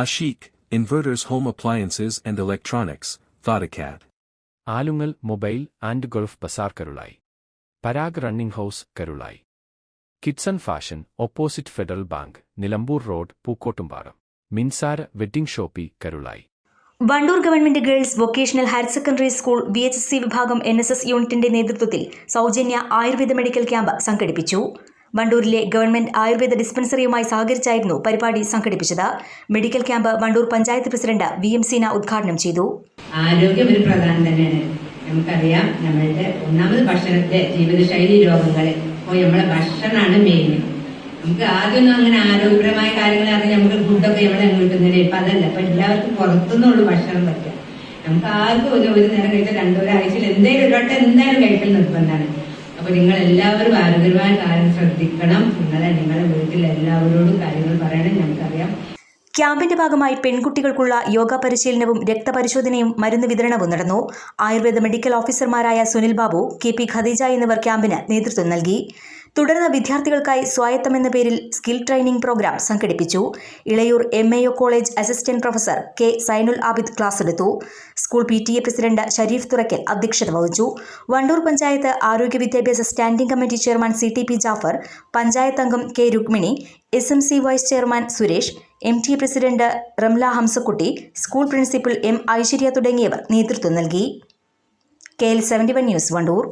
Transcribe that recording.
Ashik, inverters home appliances and electronics Thodacat. Alungal mobile and gulf bazaar Karulai Parag running house Karulai. Kidson fashion opposite Federal Bank Nilambur road Pookkottumparam. Minsara wedding shoppe Karulai. Wandoor government girls vocational higher secondary school B H S C വിഭാഗം N S S യൂണിറ്റിന്റെ നേതൃത്വത്തിൽ സൗജന്യ Ayurveda medical camp സംഘടിപ്പിച്ചു. വണ്ടൂരിലെ government Ayurveda ഡിസ്പെൻസറിയുമായി സഹകരിച്ചായിരുന്നു പരിപാടി സംഘടിപ്പിച്ചത്. Medical camp Wandoor panchayat president V M Seena ഉദ്ഘാടനം ചെയ്തു. ആരോഗ്യം ഒരു പ്രധാനം തന്നെയാണ്. നമുക്കറിയാം നമ്മളുടെ ഒന്നാമത് ഭക്ഷണത്തെ ജീവിതശൈലി രോഗങ്ങൾ ഇപ്പോൾ നമ്മളെ ഭക്ഷണമാണ് മെയിൻ നമുക്ക് ആദ്യമൊന്നും അങ്ങനെ ആരോഗ്യപരമായ കാര്യങ്ങൾ അറിയാം നമുക്ക് ഫുഡൊക്കെ നമ്മളെ കിട്ടുന്നില്ല ഇപ്പൊ അതല്ല. ഇപ്പൊ എല്ലാവർക്കും പുറത്തുനിന്നുള്ള ഭക്ഷണം പറ്റുക. നമുക്ക് ആർക്കും ഒരു ഒരു നേരം കഴിച്ചാൽ രണ്ടൊരാഴ്ചയിൽ എന്തെങ്കിലും ഒരു വട്ടം എന്തായാലും കഴിക്കൽ നിർബന്ധമാണ്. അപ്പൊ നിങ്ങൾ എല്ലാവരും ആരോഗ്യവാൻ കാര്യം ശ്രദ്ധിക്കണം. നിങ്ങളെ നിങ്ങളുടെ വീട്ടിൽ എല്ലാവരോടും കാര്യങ്ങൾ പറയണം. ഞങ്ങൾക്കറിയാം. ക്യാമ്പിന്റെ ഭാഗമായി പെൺകുട്ടികൾക്കുള്ള യോഗ പരിശീലനവും രക്തപരിശോധനയും മരുന്ന് വിതരണവും നടന്നു. ആയുർവേദ മെഡിക്കൽ ഓഫീസർമാരായ സുനിൽ ബാബു കെ പി ഖദീജ എന്നിവർ ക്യാമ്പിന് നേതൃത്വം നൽകി. തുടർന്ന് വിദ്യാർത്ഥികൾക്കായി സ്വായത്തം എന്ന പേരിൽ സ്കിൽ ട്രെയിനിംഗ് പ്രോഗ്രാം സംഘടിപ്പിച്ചു. Elayur M A O college assistant professor K Zainul Abid class എടുത്തു. School P T A president Sharif Thurakkal അധ്യക്ഷത വഹിച്ചു. വണ്ടൂർ പഞ്ചായത്ത് ആരോഗ്യ വിദ്യാഭ്യാസ standing committee chairman C T P Jaffar panchayat അംഗം K Rukmini S M C vice chairman Suresh M T president Ramla Hamsakutty school principal M Aishwarya തുടങ്ങിയവർ നേതൃത്വം നൽകി. K L seventy one news Wandoor.